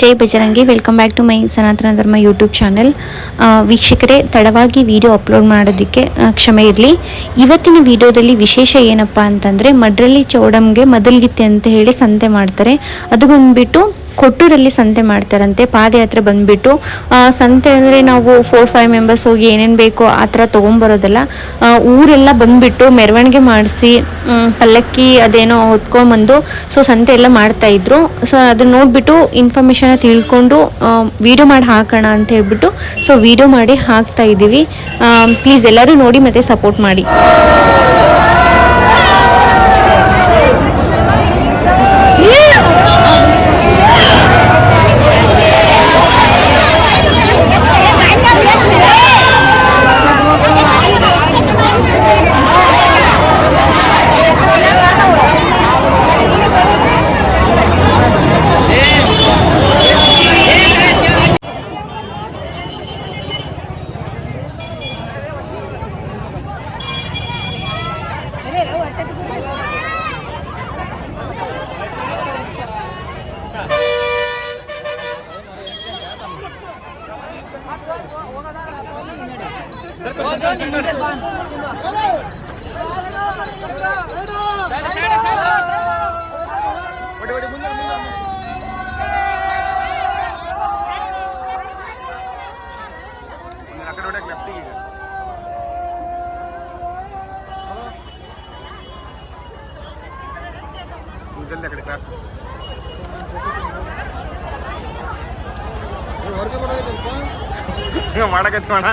Jai Bajrangi welcome back to my Sanatana Dharma YouTube channel ವೀಕ್ಷಕರೇ, ತಡವಾಗಿ video upload ಮಾಡೋದಕ್ಕೆ ಕ್ಷಮೆ ಇರಲಿ. ಇವತ್ತಿನ ವಿಡಿಯೋದಲ್ಲಿ ವಿಶೇಷ ಏನಪ್ಪ ಅಂತಂದರೆ ಮಡ್ರಲ್ಲಿ ಚೌಡಮ್ಗೆ ಮದಲ್ಗಿತ್ತೆ ಅಂತ ಹೇಳಿ ಸಂತೆ ಮಾಡ್ತಾರೆ. ಅದು ಬಂದ್ಬಿಟ್ಟು ಕೊಟ್ಟೂರಲ್ಲಿ ಸಂತೆ ಮಾಡ್ತಾರಂತೆ, ಪಾದಯಾತ್ರೆ ಬಂದುಬಿಟ್ಟು. ಸಂತೆ ಅಂದರೆ ನಾವು ಫೋರ್ ಫೈವ್ ಮೆಂಬರ್ಸ್ ಹೋಗಿ ಏನೇನು ಬೇಕೋ ಆ ಥರ ತೊಗೊಂಬರೋದಲ್ಲ. ಊರೆಲ್ಲ ಬಂದುಬಿಟ್ಟು ಮೆರವಣಿಗೆ ಮಾಡಿಸಿ ಪಲ್ಲಕ್ಕಿ ಅದೇನೋ ಹೊತ್ಕೊಂಬಂದು, ಸೊ ಸಂತೆ ಎಲ್ಲ ಮಾಡ್ತಾಯಿದ್ರು ಸೊ ಅದನ್ನ ನೋಡಿಬಿಟ್ಟು ತಿಳ್ಕೊಂಡು ವಿಡಿಯೋ ಮಾಡಿ ಹಾಕೋಣ ಅಂತ ಹೇಳ್ಬಿಟ್ಟು ಸೊ ವಿಡಿಯೋ ಮಾಡಿ ಹಾಕ್ತಾ ಇದ್ದೀವಿ. ಪ್ಲೀಸ್ ಎಲ್ಲರೂ ನೋಡಿ ಮತ್ತು ಸಪೋರ್ಟ್ ಮಾಡಿ. అక్కడ లెఫ్ట్ జల్ది అక్కడ క్లాస్ వాడకచ్చి వాడా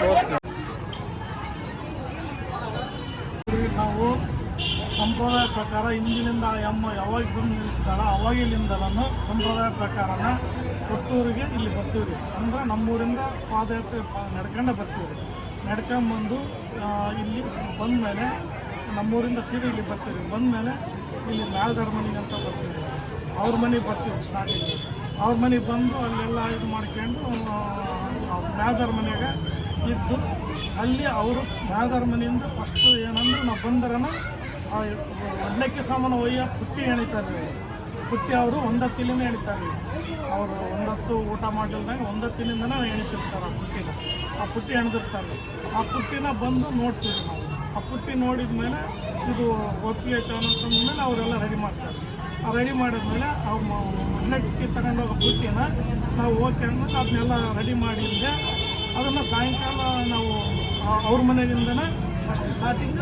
દોસ્ત ಸಂಪ್ರದಾಯ ಪ್ರಕಾರ ಇಂದಿನಿಂದ ಆ ಅಮ್ಮ ಯಾವಾಗ ಬಂದು ನಿಲ್ಲಿಸಿದಾಳ ನಾನು ಸಂಪ್ರದಾಯ ಪ್ರಕಾರನ ಕೊಟ್ಟೂರಿಗೆ ಇಲ್ಲಿ ಬರ್ತೀವಿ ಅಂದ್ರೆ ನಮ್ಮೂರಿಂದ ಪಾದಯಾತ್ರೆ ನಡ್ಕೊಂಡೇ ಬರ್ತೀವಿ ನಡ್ಕೊಂಡು ಬಂದು ಇಲ್ಲಿ ಬಂದಮೇಲೆ ನಮ್ಮೂರಿಂದ ಸೀದಾ ಇಲ್ಲಿ ಬರ್ತೀವಿ ಬಂದಮೇಲೆ ಇಲ್ಲಿ ಮ್ಯಾಲ್ದಾರ ಮನೆಗೆ ಅಂತ ಬರ್ತೀವಿ ಅವ್ರ ಮನೆಗೆ ಬರ್ತೀವಿ ಸ್ಟಾರ್ಟಿಂಗ್ ಅವ್ರ ಮನೆಗೆ ಬಂದು ಅಲ್ಲೆಲ್ಲ ಇದು ಮಾಡ್ಕೊಂಡು ಮ್ಯಾಲ್ದಾರ ಮನೆಯಾಗ ಇದ್ದು ಅಲ್ಲಿ ಅವರು ಮ್ಯಾಲ್ದಾರ ಮನೆಯಿಂದ ಫಸ್ಟು ಏನಂದ್ರೆ ನಾವು ಬಂದರನ ಆ ಒಡ್ಲಕ್ಕೆ ಸಾಮಾನು ಒಯ್ಯ, ಪುಟ್ಟಿ ಎಣಿತಾರೆ ಪುಟ್ಟಿ ಅವರು ಒಂದತ್ತಿಲಿಂದ ಎಣಿತಾರೆ ಅವರು ಒಂದತ್ತು ಊಟ ಮಾಡಿಲ್ದಂಗೆ ಒಂದತ್ತಿನಿಂದನೇ ಎಣಿತಿರ್ತಾರೆ ಆ ಪುಟ್ಟಿನ. ಆ ಪುಟ್ಟಿ ಎಣದಿರ್ತಾರೆ. ಆ ಪುಟ್ಟಿನ ಬಂದು ನೋಡ್ತೀವಿ ನಾವು. ಆ ಪುಟ್ಟಿ ನೋಡಿದ ಮೇಲೆ ಇದು ಒಪ್ಪಿಗೆ ಮೇಲೆ ಅವರೆಲ್ಲ ರೆಡಿ ಮಾಡ್ತಾರೆ. ಆ ರೆಡಿ ಮಾಡಿದ್ಮೇಲೆ ಅವ್ರು ಒಡ್ಲಕ್ಕೆ ತಗೊಂಡೋಗೋ ಪುಟ್ಟಿನ ನಾವು ಓಕೆ ಅಂದ್ಮೇಲೆ ಅದನ್ನೆಲ್ಲ ರೆಡಿ ಮಾಡಿದ್ದೆ ಅದನ್ನು ಸಾಯಂಕಾಲ ನಾವು ಅವ್ರ ಮನೆಯಿಂದನೇ ಫಸ್ಟ್ ಸ್ಟಾರ್ಟಿಂಗ್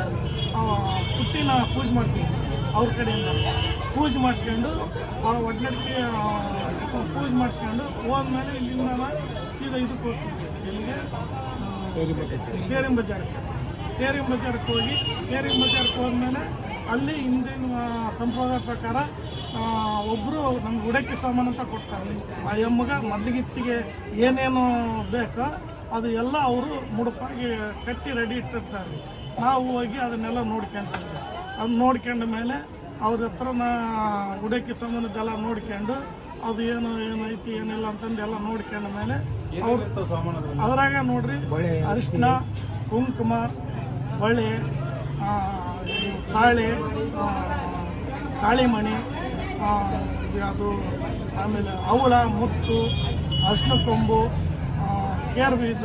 ಪುಟ್ಟಿನ ಪೂಜೆ ಮಾಡ್ತೀವಿ. ಅವ್ರ ಕಡೆಯಿಂದ. ಪೂಜೆ ಮಾಡಿಸ್ಕೊಂಡು, ಆ ಒಡ್ನಡಿಕೆ ಪೂಜೆ ಮಾಡಿಸ್ಕೊಂಡು ಹೋದ್ಮೇಲೆ ಇಲ್ಲಿಂದ ಸೀದಾ ಇದಕ್ಕೆ ಹೋಗ್ತೀವಿ. ಎಲ್ಲಿಗೆ? ತೇರಿನ ಬಜಾರಕ್ಕೆ ತೇರಿನ ಬಜಾರ್ಗೆ ಹೋಗಿ, ತೇರಿನ ಬಜಾರ್ಗೆ ಹೋದ್ಮೇಲೆ ಅಲ್ಲಿ ಹಿಂದಿನ ಸಂಪ್ರದಾಯ ಪ್ರಕಾರ ಒಬ್ಬರು ನಮ್ಗೆ ಉಡಕ್ಕೆ ಸಾಮಾನು ಅಂತ ಕೊಡ್ತಾರೆ. ಆ ಎಮ್ಮಗ ಮೊದಲಿಗಿತ್ತಿಗೆ ಏನೇನು ಬೇಕೋ ಅದು ಎಲ್ಲ ಅವರು ಮುಡುಪಾಗಿ ಕಟ್ಟಿ ರೆಡಿ ಇಟ್ಟಿರ್ತಾರೆ. ನಾವು ಹೋಗಿ ಅದನ್ನೆಲ್ಲ ನೋಡ್ಕೊಂತೀವಿ. ಅದು ನೋಡ್ಕೊಂಡ ಮೇಲೆ ಅವ್ರ ಹತ್ರ ನಾ ಉಡಕ್ಕೆ ಸಂಬಂಧದ್ದೆಲ್ಲ ನೋಡ್ಕೊಂಡು ಅದು ಏನು ಏನೈತಿ ಏನಿಲ್ಲ ಅಂತಂದು ಎಲ್ಲ ನೋಡ್ಕೊಂಡ ಮೇಲೆ ಅವ್ರು ಅದ್ರಾಗ ನೋಡ್ರಿ ಅರಿಶಿನ ಕುಂಕುಮ ಬಳೆ ತಾಳೆ ತಾಳಿಮಣಿ ಅದು ಆಮೇಲೆ ಅವಳ ಮುತ್ತು ಅರ್ಶಿನ ಕೊಂಬು ಕೇರ್ ಬೀಜ?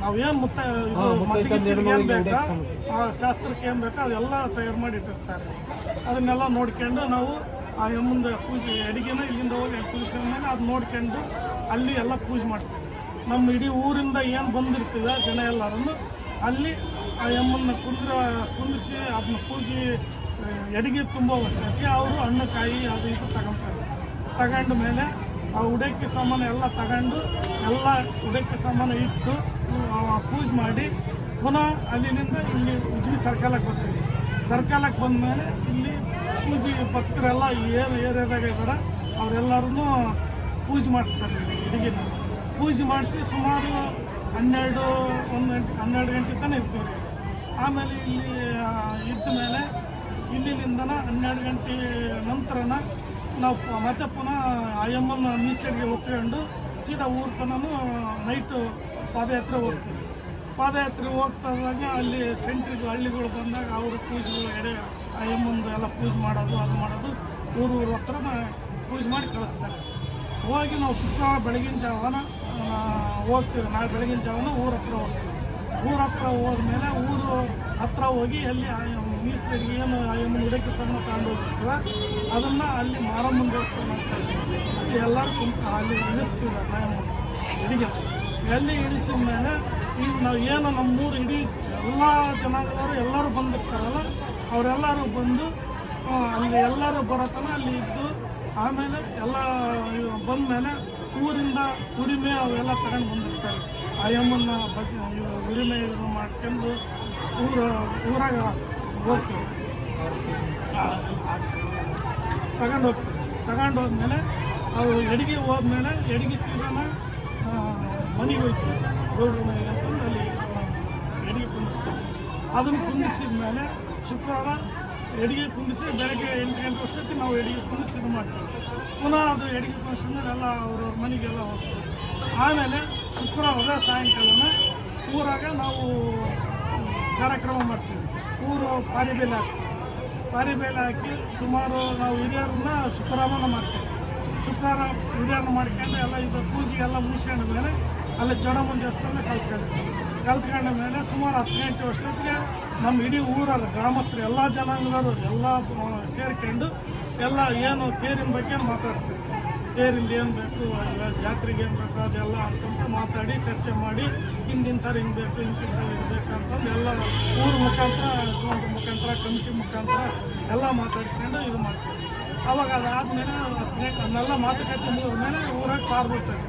ನಾವೇನು ಮುತ್ತ ಇದು ಏನು ಬೇಕಾ? ಆ ಶಾಸ್ತ್ರಕ್ಕೆ ಏನು ಬೇಕಾ? ಅದೆಲ್ಲ ತಯಾರು ಮಾಡಿ ಇಟ್ಟಿರ್ತಾರೆ ಅದನ್ನೆಲ್ಲ ನೋಡ್ಕೊಂಡು ನಾವು ಆ ಮುಂದೆ ಪೂಜೆ ಅಡಿಗೆನ ಇಲ್ಲಿಂದ ಹೋಗಿ ಪೂಜೆ ಮೇಲೆ ಅದು ನೋಡ್ಕೊಂಡು ಅಲ್ಲಿ ಎಲ್ಲ ಪೂಜೆ ಮಾಡ್ತೀವಿ. ನಮ್ಮ ಇಡೀ ಊರಿಂದ ಏನು ಬಂದಿರ್ತೀವಿ ಜನ ಎಲ್ಲರನ್ನು ಅಲ್ಲಿ ಆ ಎಮ್ಮನ್ನ ಕುಂದ್ರ ಕುಂದಿಸಿ ಅದನ್ನ ಪೂಜೆ ಎಡಿಗೆ ತುಂಬ ವರ್ಷಕ್ಕೆ ಅವರು ಹಣ್ಣು ಕಾಯಿ ಅದು ಇದು ತಗೊಂತಾರೆ. ತಗೊಂಡ ಮೇಲೆ ಆ ಉಡಕ್ಕೆ ಸಾಮಾನು ಎಲ್ಲ ತಗೊಂಡು ಎಲ್ಲ ಉಡಕ್ಕೆ ಸಾಮಾನು ಇಟ್ಟು ಪೂಜೆ ಮಾಡಿ ಪುನಃ ಅಲ್ಲಿನಿಂದ ಇಲ್ಲಿ ಉಜ್ನಿ ಸರ್ಕಲಕ್ಕೆ ಬರ್ತೀವಿ. ಸರ್ಕಲಕ್ಕೆ ಬಂದ ಮೇಲೆ ಇಲ್ಲಿ ಪೂಜೆ ಭಕ್ತರೆಲ್ಲ ಏನು ಏರಿಯಾದಾಗ ಇದ್ದಾರೆ ಅವರೆಲ್ಲರೂ ಪೂಜೆ ಮಾಡಿಸ್ತಾರೆ ಹುಡುಗಿನ ಪೂಜೆ ಮಾಡಿಸಿ ಸುಮಾರು ಹನ್ನೆರಡು, ಒಂದು ಗಂಟೆ, ಹನ್ನೆರಡು ಗಂಟೆ ತನಕ ಇರ್ತೀವಿ. ಆಮೇಲೆ ಇಲ್ಲಿ ಇದ್ದ ಮೇಲೆ ಇಲ್ಲಿಂದನ ಹನ್ನೆರಡು ಗಂಟೆ ನಂತರನ ನಾವು ಮತ್ತೆ ಪುನಃ ಆಯಮ್ಮನ ಮೀಸ್ಲೇಟ್ಗೆ ಹೊತ್ಕೊಂಡು ಸೀದಾ ಊರು ತನೂ ನೈಟು ಪಾದಯಾತ್ರೆ ಹೋಗ್ತೀವಿ. ಪಾದಯಾತ್ರೆ ಹೋಗ್ತಾದಾಗ ಅಲ್ಲಿ ಸೆಂಟ್ರಿಗೆ ಹಳ್ಳಿಗಳು ಬಂದಾಗ ಅವರು ಪೂಜೆಗಳು ಎಡೆ ಆಯಮ್ಮಂದು ಎಲ್ಲ ಪೂಜೆ ಮಾಡೋದು ಅದು ಮಾಡೋದು. ಊರು ಊರ ಹತ್ರ ಪೂಜೆ ಮಾಡಿ ಕಳಿಸ್ತಾರೆ. ಹೋಗಿ ನಾವು ಶುಕ್ರವಾರ ಬೆಳಗಿನ ಜಾವನ ಆ, ಹೋಗ್ತೀವಿ. ನಾಳೆ ಬೆಳಗಿನ ಜಾವನ ಊರ ಹತ್ರ ಹೋಗ್ತೀವಿ. ಊರ ಹತ್ರ ಹೋದ್ಮೇಲೆ ಊರು ಹತ್ರ ಹೋಗಿ ಅಲ್ಲಿ ಮೀಸ್ತ್ರಿಗೆ ಏನು ಏನು ಉಡಕ್ಕೆ ಸಣ್ಣ ತಗೊಂಡು ಹೋಗಿರ್ತೀವ ಅದನ್ನು ಅಲ್ಲಿ ಮಾರಮ್ಮನ ದೇವಸ್ಥಾನ ಅಂತ. ಅಲ್ಲಿ ಎಲ್ಲರೂ ಕುಂತ, ಅಲ್ಲಿ ಇಳಿಸ್ತೀವಿ ನಾವು ಇಡಿಗೆ ಎಲ್ಲಿ ಇಳಿಸಿದ ಮೇಲೆ ಈಗ ನಾವು ಏನು ನಮ್ಮೂರು ಇಡೀ ಎಲ್ಲ ಜನಾಂಗದವರು ಎಲ್ಲರೂ ಬಂದಿರ್ತಾರಲ್ಲ, ಅವರೆಲ್ಲರೂ ಬಂದು ಅಲ್ಲಿ ಎಲ್ಲರೂ ಬರೋತನ ಅಲ್ಲಿ ಇದ್ದು, ಆಮೇಲೆ ಎಲ್ಲ ಬಂದ ಮೇಲೆ ಊರಿಂದ ಉರಿಮೆ ಅವೆಲ್ಲ ತಗೊಂಡು ಬಂದಿರ್ತಾರೆ. ಆಯಮ್ಮನ ಭಜ ಇದು ಉರಿಮೆ ಇದು ಮಾಡ್ಕೊಂಡು ಊರ, ಊರಾಗ ಹೋಗ್ತೀವಿ ತಗೊಂಡು ಹೋಗ್ತೀವಿ ತಗೊಂಡು ಹೋದ್ಮೇಲೆ ಅವರು ಎಡಿಗೆ ಹೋದ್ಮೇಲೆ ಎಡಿಗೆ ಸೀದಾನ ಮನೆಗೆ ಹೋಗ್ತೀವಿ ಗೌಡ್ರ ಮನೆಗೆ ಅಂತಂದು ಅಲ್ಲಿ ಎಡಗಿ ಕುಂದಿಸ್ತೀವಿ ಅದನ್ನು ಕುಂದಿಸಿದ ಮೇಲೆ ಶುಕ್ರವಾರ ಎಡಿಗೆ ಕುಂದಿಸಿ ಬೆಳಗ್ಗೆ ಎಂಟು ಗಂಟೆ ಅಷ್ಟೊತ್ತಿಗೆ ನಾವು ಎಡಿಗೆ ಕುಂದಿಸಿ ಇದು ಮಾಡ್ತೀವಿ. ಪುನಃ ಅದು ಎಡಿಗೆ ಕುಂದಿಸಿದ್ಮೇಲೆ ಎಲ್ಲ ಅವ್ರವ್ರ ಮನೆಗೆಲ್ಲ ಹೋಗ್ತೀವಿ ಆಮೇಲೆ ಶುಕ್ರವಾರದ ಸಾಯಂಕಾಲನ ಊರಾಗ ನಾವು ಕಾರ್ಯಕ್ರಮ ಮಾಡ್ತೀವಿ. ಊರು ಪಾರಿಬೇಲೆ ಹಾಕ್ತೀವಿ ಪಾರಿಬೇಲೆ ಹಾಕಿ ಸುಮಾರು ನಾವು ಹಿರಿಯರನ್ನ ಶುಕ್ರಮನ ಮಾಡ್ತೇವೆ. ಶುಕ್ರವಾರ ಹಿರಿಯರನ್ನ ಮಾಡ್ಕೊಂಡು ಎಲ್ಲ ಇದು ಪೂಜೆ ಎಲ್ಲ ಮುಗಿಸ್ಕೊಂಡ ಮೇಲೆ ಅಲ್ಲಿ ಚಡಮನ್ ದೇವಸ್ಥಾನ ಕಲ್ತ್ಕೊಂಡು ಕಲ್ತ್ಕೊಂಡ ಮೇಲೆ ಸುಮಾರು ಹತ್ತು ಗಂಟೆ ಅಷ್ಟೊತ್ತಿಗೆ ನಮ್ಮ ಇಡೀ ಊರಲ್ಲಿ ಗ್ರಾಮಸ್ಥರು, ಎಲ್ಲ ಜನಾಂಗದವರು ಎಲ್ಲ ಸೇರ್ಕೊಂಡು ಎಲ್ಲ ಏನು ತೇರಿನ ಬಗ್ಗೆ ಮಾತಾಡ್ತೀವಿ ತೇರಿಂದ ಏನು ಬೇಕು ಜಾತ್ರೆಗೆ ಏನು ಬೇಕು ಅದೆಲ್ಲ ಅಂತಂತ ಮಾತಾಡಿ, ಚರ್ಚೆ ಮಾಡಿ, ಹಿಂದಿಂಥವ್ರು ಹಿಂಗೆ ಬೇಕು ಇಂತಿಂಥವ್ರು ಇದು ಬೇಕಂತಂದು ಎಲ್ಲ ಊರ ಮುಖಾಂತರ ಯಜಮಾನ್ರ ಮುಖಾಂತರ, ಕಮಿಟಿ ಮುಖಾಂತರ ಎಲ್ಲ ಮಾತಾಡ್ಕೊಂಡು ಇದು ಮಾಡ್ತೀವಿ. ಅವಾಗ ಅದಾದಮೇಲೆ ಹತ್ತನೇ ಅದನ್ನೆಲ್ಲ ಮಾತುಕತೆ ಮುಗಿದ್ಮೇಲೆ ಊರಾಗ ಸಾರು ಬಿಡ್ತಾರೆ.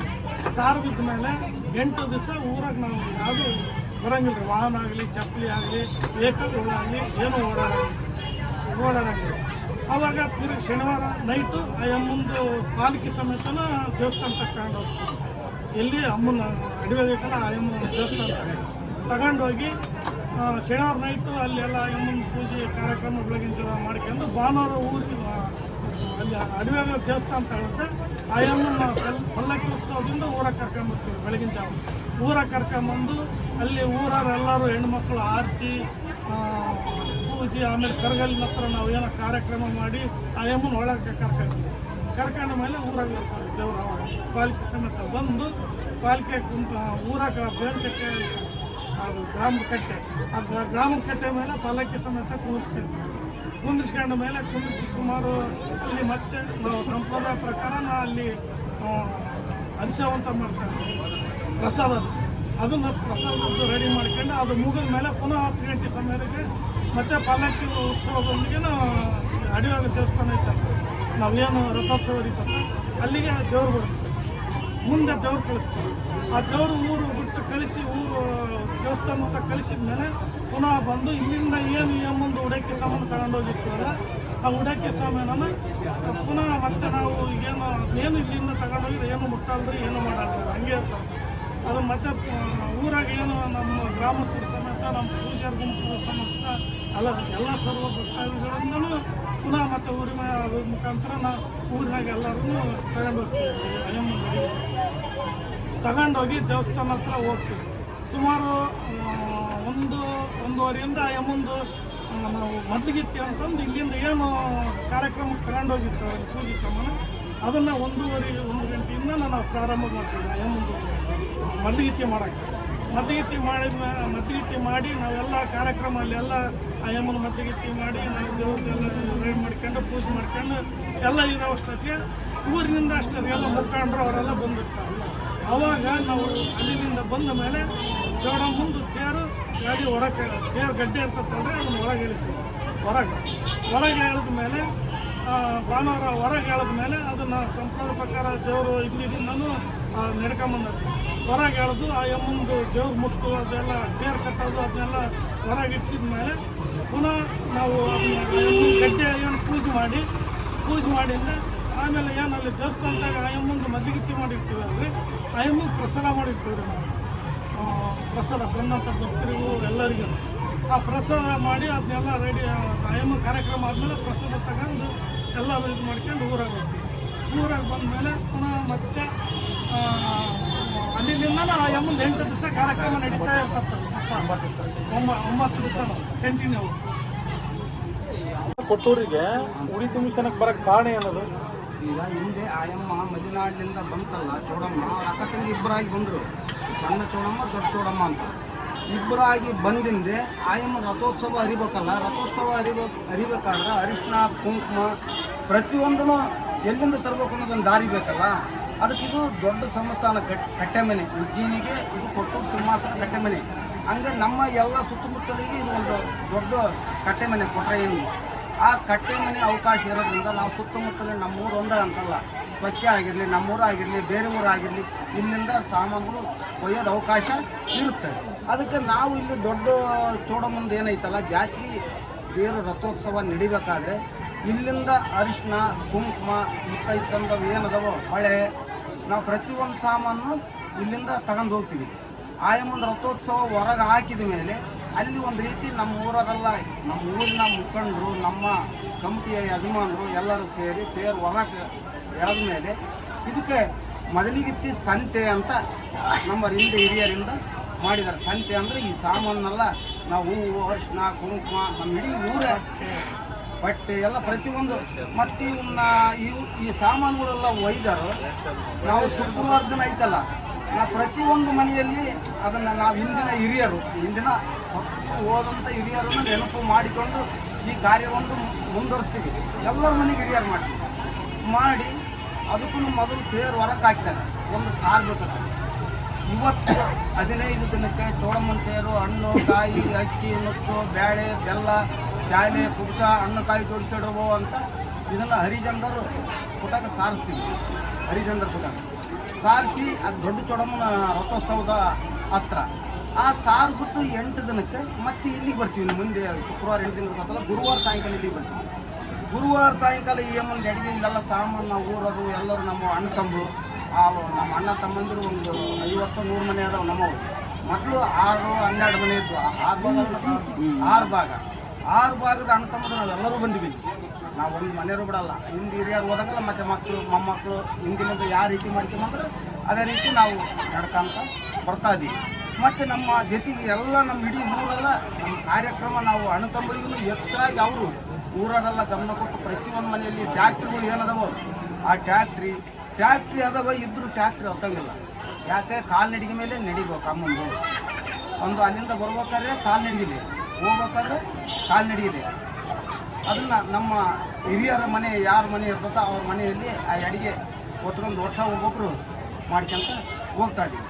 ಸಾರು ಬಿದ್ದ ಮೇಲೆ ಎಂಟು ದಿವಸ ಊರಾಗ ನಾವು ಯಾವುದು ಬರಂಗಿಲ್ಲ ವಾಹನ ಆಗಲಿ, ಚಪ್ಪಲಿ ಆಗಲಿ ವೆಹಿಕಲ್ಗಳಾಗಲಿ ಏನು ಓಡಾಡಂಗಿಲ್ಲ. ಓಡಾಡಂಗಿಲ್ಲ. ಅವಾಗ ತಿರುಗಿ ಶನಿವಾರ ನೈಟು ಆ ಅಮ್ಮಂದು ಪಾಲಕಿ ಸಮೇತನ ದೇವಸ್ಥಾನ ತಗೊಂಡು ಹೋಗ್ತೀವಿ ಎಲ್ಲಿ ಅಮ್ಮನ ಅಡುಗೆ ಬೇಕಲ್ಲ ಆ ಅಮ್ಮನ ದೇವಸ್ಥಾನ ತಗೊಂಡೋಗಿ ಶನಿವಾರ ನೈಟು ಅಲ್ಲೆಲ್ಲ ಅಮ್ಮನ ಪೂಜೆ ಕಾರ್ಯಕ್ರಮ ಬೆಳಗಿನ ಮಾಡ್ಕೊಂಡು ಭಾನುವಾರ ಊರಿಗೆ ಅಲ್ಲಿ ಅಡುಗೆ ದೇವಸ್ಥಾನ ತಗೊಳುತ್ತೆ ಆ ಅಮ್ಮನ ಪಲ್- ಪಲ್ಲಕ್ಕಿ ಉತ್ಸವದಿಂದ ಊರಾಗ ಕರ್ಕೊಂಬರ್ತೀವಿ ಬೆಳಗಿನ ಜಾವ. ಊರಾಗ ಕರ್ಕೊಂಬಂದು ಅಲ್ಲಿ ಊರವರೆಲ್ಲರೂ ಹೆಣ್ಮಕ್ಳು ಆರತಿ ಪೂಜೆ, ಆಮೇಲೆ ಕರಗಲ್ಲಿನ ಹತ್ರ ನಾವು ಏನೋ ಕಾರ್ಯಕ್ರಮ ಮಾಡಿ ಆ ಯಮ್ಮನ ಒಳಗೆ ಕರ್ಕೊಂಡ್ವಿ. ಕರ್ಕೊಂಡ ಮೇಲೆ ಊರಾಗ ಇರ್ತಾರೆ ದೇವ್ರ ಪಾಲಿಕೆ ಸಮೇತ ಬಂದು ಪಾಲಿಕೆ ಕುಂತ ಊರಾಗ ಬೇರೆ ಅದು ಗ್ರಾಮದ ಕಟ್ಟೆ. ಆ ಗ್ರಾ- ಗ್ರಾಮದ ಕಟ್ಟೆ ಮೇಲೆ ಪಾಲಕಿ ಸಮೇತ ಕುಂದಿಸ್ಕೊಂತೀವಿ ಕುಂದಿಸ್ಕೊಂಡ ಮೇಲೆ ಕುಂದಿಸಿ ಸುಮಾರು ಅಲ್ಲಿ ಮತ್ತೆ ನಾವು ಸಂಪ್ರದಾಯ ಪ್ರಕಾರ ಅಲ್ಲಿ ಅಂತ ಮಾಡ್ತಾರೆ. ಪ್ರಸಾದ ಅದನ್ನು ಪ್ರಸಾದ ರೆಡಿ ಮಾಡ್ಕೊಂಡು ಅದು ಮುಗಿದ ಮೇಲೆ ಪುನಃ ಹತ್ತು ಗಂಟೆ ಸಮಯಕ್ಕೆ ಮತ್ತೆ ಪಲ್ಲಕ್ಕಿ ಉತ್ಸವದೊಂದಿಗೆ ಅಡಿವಾರ ದೇವಸ್ಥಾನ ಇತ್ತಲ್ಲ ನಾವೇನು ರಥೋತ್ಸವ ಇರ್ತದೆ ಅಲ್ಲಿಗೆ ದೇವ್ರು ಬರುತ್ತೆ. ಮುಂದೆ ದೇವ್ರು ಕಳಿಸ್ತಾರೆ. ಆ ದೇವ್ರು ಊರು ಬಿಟ್ಟು ಕಳಿಸಿ, ಊರು, ದೇವಸ್ಥಾನ ಅಂತ ಕಳಿಸಿದ ಮೇಲೆ ಪುನಃ ಬಂದು ಇಲ್ಲಿಂದ ಏನು ಅಮ್ಮಂದು ಉಡಕ್ಕೆ ಸಾಮಾನು ತಗೊಂಡೋಗಿರ್ತೀವಲ್ಲ, ಆ ಉಡಕ್ಕೆ ಸಾಮಾನ ಪುನಃ ಮತ್ತೆ ನಾವು ಏನು ಅದೇನು ಇಲ್ಲಿಂದ ತಗೊಂಡೋಗಿದ್ರೆ ಏನು ಮುಟ್ಟಲ್ರಿ, ಏನು ಮಾಡಲ್ಲ ಹಂಗೆ ಇರ್ತಾರೆ ಅದು ಮತ್ತೆ ಊರಾಗ ಏನು ನಮ್ಮ ಗ್ರಾಮಸ್ಥರ ಸಮೇತ, ನಮ್ಮ ಪೂಜಾರ ಗುಂಪು ಸಮಸ್ತ ಎಲ್ಲ ಎಲ್ಲ ಸರ್ವ ಭಕ್ತಾದಿಗಳಿಂದನೂ ಪುನಃ ಮತ್ತೆ ಊರಿನ ಅದ್ರ ಮುಖಾಂತರ ನಾವು ಊರಿನಾಗ ಎಲ್ಲರೂ ತಗೊಂಡು ಹೋಗ್ತೀವಿ ಅಯ್ಯಮ್ಮನ ಗುಡಿಗೆ. ತಗೊಂಡೋಗಿ ದೇವಸ್ಥಾನ ಹತ್ರ ಹೋಗ್ತೀವಿ. ಸುಮಾರು ಒಂದು, ಒಂದೂವರೆಯಿಂದ ಎಮ್ಮೊಂದು ನಾವು ಮದ್ಲಿಗಿತ್ತಿ ಅಂತಂದು ಇಲ್ಲಿಂದ ಏನು ಕಾರ್ಯಕ್ರಮಕ್ಕೆ ತಗೊಂಡೋಗಿತ್ತು, ಪೂಜೆ ಸಾಮಾನು. ಅದನ್ನು ಒಂದೂವರೆ, ಒಂದು ಗಂಟೆಯಿಂದ ನಾವು ಪ್ರಾರಂಭ ಮಾಡ್ತೀವಿ ಎಮ್ಮೊಂದು ಮದ್ದಿಗಿತ್ತಿ ಮಾಡೋಕ್ಕೆ. ಮದ್ದಿಗಿತ್ತಿ ಮಾಡಿದ ಮದ್ದಿಗಿತ್ತಿ ಮಾಡಿ ನಾವೆಲ್ಲ ಕಾರ್ಯಕ್ರಮ ಅಲ್ಲೆಲ್ಲ ಎಲ್ಲ ಆಯಮ್ಮನ ಮಾಡಿ ನಾವು ದೇವ್ರದ್ದೆಲ್ಲ ರೆಡಿ ಮಾಡ್ಕೊಂಡು ಪೂಜೆ ಮಾಡ್ಕೊಂಡು ಎಲ್ಲ ಇರೋ ಅಷ್ಟೊತ್ತಿಗೆ ಊರಿನಿಂದ ಅಷ್ಟೊತ್ತಿಗೆ ಎಲ್ಲ ಮುಖಂಡರು ಅವರೆಲ್ಲ ಬಂದಿರ್ತಾರೆ. ಅವಾಗ ನಾವು ಅಲ್ಲಿನಿಂದ ಬಂದ ಮೇಲೆ ಜೋಡ ಮುಂದೆ ತೇರು ಗಾಡಿ ಹೊರಗೆ ತೇರು ಗಡ್ಡೆ ಇರ್ತಂದ್ರೆ ಅದನ್ನ ಒಳಗೆ ಇಳಿತೀವಿ ಹೊರಗೆ ಹೊರಗೆ ಎಳೆದ ಮೇಲೆ ಭಾನುವಾರ ಹೊರಗೆ ಎಳೆದ ಮೇಲೆ ಅದನ್ನು ಸಂಪ್ರದಾಯ ಪ್ರಕಾರ ದೇವರು ಇಲ್ಲಿಂದನೂ ನಡ್ಕೊಂಬಂದದ್ದು ಹೊರಗೆ ಎಳೆದು ಆ ಎಮ್ಮಂದು ದೇವ್ರ ಮುಟ್ಟು ಅದೆಲ್ಲ ತೇರು ಕಟ್ಟೋದು ಅದನ್ನೆಲ್ಲ ಹೊರಗೆ ಇಡಿಸಿದ ಮೇಲೆ ಪುನಃ ನಾವು ಗಡ್ಡೆ ಏನು ಪೂಜೆ ಮಾಡಿ ಪೂಜೆ ಮಾಡಿಂದ ಆಮೇಲೆ ಏನು ಅಲ್ಲಿ ದೇವಸ್ಥಾನದಾಗ ಆಯಮ್ಮಂದು ಮದ್ದಿಗಿತ್ತಿ ಮಾಡಿರ್ತೀವಿ ಅಲ್ರಿ ಆಯಮ್ಮಂದು ಪ್ರಸಾದ ಮಾಡಿರ್ತೀವಿ ರೀ ನಾವು. ಆ, ಪ್ರಸಾದ ಬಂದಂಥ ಭಕ್ತರಿಗೂ ಎಲ್ಲರಿಗೂ. ಆ ಪ್ರಸಾದ ಮಾಡಿ ಅದನ್ನೆಲ್ಲ ರೆಡಿ ಆಯಮ್ಮ ಕಾರ್ಯಕ್ರಮ ಆದಮೇಲೆ ಪ್ರಸಾದ ತಗೊಂಡು ಎಲ್ಲ ಇದು ಮಾಡ್ಕೊಂಡು ಊರಾಗ ಹೋಗ್ತೀವಿ. ಊರಾಗ ಬಂದಮೇಲೆ ಪುನಃ ಮತ್ತೆ ಅಲ್ಲಿಂದ ಯಮ್ಮಂದು ಎಂಟು ದಿವಸ ಕಾರ್ಯಕ್ರಮ ನಡೀತಾ ಇರ್ತದೆ. ದಿವಸ. ಒಂಬ ಒಂಬತ್ತು ದಿವಸ ಕಂಟಿನ್ಯೂ ಕೊಟ್ಟೂರಿಗೆ ಉಡಿ ತುಂಬಿಸ್ಕೊಳಕ್ ಬರೋಕ್ಕೆ ಕಾರಣ ಏನದು? ಈಗ ಹಿಂದೆ ಆಯಮ್ಮ ಮದಿನಾಡಿನಿಂದ ಬಂತಲ್ಲ ಚೋಡಮ್ಮ ಅವ್ರ ಅಕ್ಕ ತಂಗಿ ಇಬ್ಬರಾಗಿ ಬಂದರು. ಸಣ್ಣ ಚೌಡಮ್ಮ ದೊಡ್ಡ ಚೋಡಮ್ಮ ಅಂತ. ಇಬ್ಬರಾಗಿ ಬಂದಿಂದೆ ಆಯಮ್ಮ ರಥೋತ್ಸವ ಹರಿಬೇಕಲ್ಲ? ರಥೋತ್ಸವ ಹರಿಬೇಕು ಹರಿಬೇಕಾದ್ರೆ ಅರಿಶಿನ ಕುಂಕುಮ, ಪ್ರತಿಯೊಂದನ್ನು ಎಲ್ಲಿಂದ ತರಬೇಕು ಅನ್ನೋದೊಂದು ದಾರಿ ಬೇಕಲ್ಲ? ಅದಕ್ಕೆ ಇದು ದೊಡ್ಡ ಸಂಸ್ಥಾನ ಕಟ್, ಕಟ್ಟೆಮನೆ. ಉಜ್ಜಿನಿಗೆ ಇದು ಕೊಟ್ಟು ಸಿಂಹಾಸನ ಕಟ್ಟೆಮನೆ. ಹಂಗೆ ನಮ್ಮ ಎಲ್ಲ ಸುತ್ತಮುತ್ತಲಿಗೆ ಇದು ಒಂದು ದೊಡ್ಡ ಕಟ್ಟೆಮನೆ ಕೊಟ್ಟರೆ ಆ ಕಟ್ಟೆ ಮನೆ ಅವಕಾಶ ಇರೋದ್ರಿಂದ ನಾವು ಸುತ್ತಮುತ್ತಲ ನಮ್ಮೂರು ಒಂದೇ ಅಂತಲ್ಲ. ಸ್ವಚ್ಛ ಆಗಿರಲಿ, ನಮ್ಮೂರು ಆಗಿರಲಿ, ಬೇರೆ ಊರು ಆಗಿರಲಿ, ಇಲ್ಲಿಂದ ಸಾಮಾನುಗಳು ಒಯ್ಯೋದು ಅವಕಾಶ ಇರುತ್ತೆ. ಅದಕ್ಕೆ ನಾವು ಇಲ್ಲಿ ದೊಡ್ಡ ಚೋಡಮ್ಮಂದು ಏನೈತಲ್ಲ ಜಾತಿ ದೇವರು ರಥೋತ್ಸವ ನಡಿಬೇಕಾದ್ರೆ ಇಲ್ಲಿಂದ ಅರಿಶಿನ, ಕುಂಕುಮ ಮುತ್ತೈತಂದವು ಏನದವೋ ಹೊಳೆ ನಾವು ಪ್ರತಿಯೊಂದು ಸಾಮಾನು ಇಲ್ಲಿಂದ ತಗೊಂಡು ಹೋಗ್ತೀವಿ. ಆಯಮ್ಮನ ರಥೋತ್ಸವ ಹೊರಗೆ ಹಾಕಿದ ಮೇಲೆ ಅಲ್ಲಿ ಒಂದು ರೀತಿ ನಮ್ಮ ಊರಲ್ಲ ನಮ್ಮ ಊರಿನ ಮುಖಂಡರು, ನಮ್ಮ ಕಮಿಟಿಯ ಯಜಮಾನರು ಎಲ್ಲರೂ ಸೇರಿ ತೇರು ಹೊರಗೆ ಎಳೆದ ಮೇಲೆ? ಇದಕ್ಕೆ ಮೊದಲಿಗಿತ್ತಿ ಸಂತೆ ಅಂತ ನಮ್ಮ ಹಿಂದೆ ಹಿರಿಯರಿಂದ ಮಾಡಿದ್ದಾರೆ. ಸಂತೆ ಅಂದರೆ ಈ ಸಾಮಾನೆಲ್ಲ ನಾವು ಹೂವು ಅರಿಶಿನ ಕುಂಕುಮ, ನಮ್ಮ ಇಡೀ ಊರೇ ಬಟ್ಟೆ ಎಲ್ಲ ಪ್ರತಿಯೊಂದು ಮತ್ತೆ ಇವನ್ನ ಇವು ಈ ಸಾಮಾನುಗಳೆಲ್ಲ ಒಯ್ದರು. ನಾವು ಶುಕ್ರವಾರ ದಿನ ಐತಲ್ಲ ನಾವು ಪ್ರತಿಯೊಂದು ಮನೆಯಲ್ಲಿ ಅದನ್ನು ನಾವು ಹಿಂದಿನ ಹಿರಿಯರು, ಹಿಂದಿನ ಹೋದಂಥ ಹಿರಿಯರನ್ನು ನೆನಪು ಮಾಡಿಕೊಂಡು ಈ ಕಾರ್ಯವನ್ನು ಮುಂದುವರಿಸ್ತೀವಿ. ಎಲ್ಲರ ಮನೆಗೆ ಹಿರಿಯರು ಮಾಡ್ತೀವಿ. ಮಾಡಿ ಅದಕ್ಕೂ ಮೊದಲು ತೇರು ಹೊರಕ್ಕೆ ಹಾಕಿದಾಗ ಒಂದು ಸಾರು ಬರ್ತದೆ ಇವತ್ತು ಹದಿನೈದು ದಿನಕ್ಕೆ ಚೋಳಮ್ಮನ ತೇರು ಹಣ್ಣು, ಕಾಯಿ, ಅಕ್ಕಿ, ನುಚ್ಚು ಬೇಳೆ ಬೆಲ್ಲ ಶಾಲೆ ಕುಬ್ಸ, ಹಣ್ಣು, ಕಾಯಿ ಜೋಡಿಸಿಡುವು ಅಂತ ಇದನ್ನು ಹರಿಜನರು ಪುಟಕ ಸಾರಿಸ್ತೀವಿ. ಹರಿಜನರ ಪುಟಕ ಸಾರಿಸಿ ಅದು ದೊಡ್ಡ ಚೋಡಮ್ಮನ ರಥೋತ್ಸವದ ಹತ್ರ. ಆ ಸಾರು ಬಿಟ್ಟು ಎಂಟು ದಿನಕ್ಕೆ ಮತ್ತೆ ಇಲ್ಲಿಗೆ ಬರ್ತೀವಿ ಮುಂದೆ ಶುಕ್ರವಾರ ಎಂಟು ದಿನ ಗುರುವಾರ ಸಾಯಂಕಾಲ ಇಲ್ಲಿಗೆ ಬರ್ತೀವಿ. ಗುರುವಾರ ಸಾಯಂಕಾಲ ಈ ಅಡಿಗೆ ಇಲ್ಲೆಲ್ಲ ಸಾಮಾನು ನಾವು ಊರದು, ಎಲ್ಲರೂ ನಮ್ಮ ಅಣ್ಣ ತಮ್ಮರು, ಆ ನಮ್ಮ ಅಣ್ಣ ತಮ್ಮಂದಿರು ಒಂದು ಐವತ್ತು, ನೂರು ಮನೆ ಅದಾವ ನಮ್ಮವು. ಮಕ್ಕಳು ಆರು, ಹನ್ನೆರಡು ಮನೆ ಆ ಆರು ಭಾಗ ಆರು ಭಾಗ. ಆರು ಭಾಗದ ಅಣ್ಣ ತಮ್ಮದು ನಾವೆಲ್ಲರೂ ಬಂದಿವಿ ನಾವು ಒಂದು ಮನೆಯವರು ಬಿಡಲ್ಲ. ಹಿಂದೆ ಹಿರಿಯರು ಹೋದಾಗಲ್ಲ ಮತ್ತು ಮಕ್ಕಳು, ಮೊಮ್ಮಕ್ಕಳು ಹಿಂದಿನಿಂದ ಯಾವ ರೀತಿ ಮಾಡ್ತೀವಂದ್ರೆ ಅದೇ ರೀತಿ ನಾವು ನಡ್ಕೊಂತ ಬರ್ತಾ ಇದ್ದೀವಿ ಮತ್ತು ನಮ್ಮ ಜೊತೆಗೆ ಎಲ್ಲ ನಮ್ಮ ಇಡೀ ಊರೆಲ್ಲ ನಮ್ಮ ಕಾರ್ಯಕ್ರಮ ನಾವು ಅಣ್ಣ ತಮ್ಮರಿಗೂ ಹೆಚ್ಚಾಗಿ ಅವರು ಊರರೆಲ್ಲ ಗಮನ ಕೊಟ್ಟು ಪ್ರತಿಯೊಂದು ಮನೆಯಲ್ಲಿ ಟ್ಯಾಕ್ಟ್ರಿಗಳು ಏನದವ, ಆ ಟ್ಯಾಕ್ಟ್ರಿ ಟ್ಯಾಕ್ಟ್ರಿ ಅದಾವ ಇದ್ರು ಟ್ಯಾಕ್ಟ್ರಿ ಹತ್ತಂಗಿಲ್ಲ. ಯಾಕೆ? ಕಾಲ್ನಡಿಗೆ ಮೇಲೆ ನಡಿಬೇಕು ಅಮ್ಮಂದು. ಒಂದು ಅಲ್ಲಿಂದ ಬರ್ಬೇಕಾದ್ರೆ ಕಾಲ್ನಡಿಗೆಲಿ ಹೋಗ್ಬೇಕಾದ್ರೆ ಕಾಲ್ನಡಿಗೆಲಿ ಅದನ್ನ ನಮ್ಮ ಹಿರಿಯರ ಮನೆ, ಯಾರ ಮನೆ ಇರ್ತದೋ ಅವ್ರ ಮನೆಯಲ್ಲಿ ಆ ಅಡಿಗೆ ಹೊತ್ಕೊಂಡು ವರ್ಷ ಒಬ್ಬೊಬ್ರು ಮಾಡ್ಕೊಂತ ಹೋಗ್ತಾ ನೋಡಿ.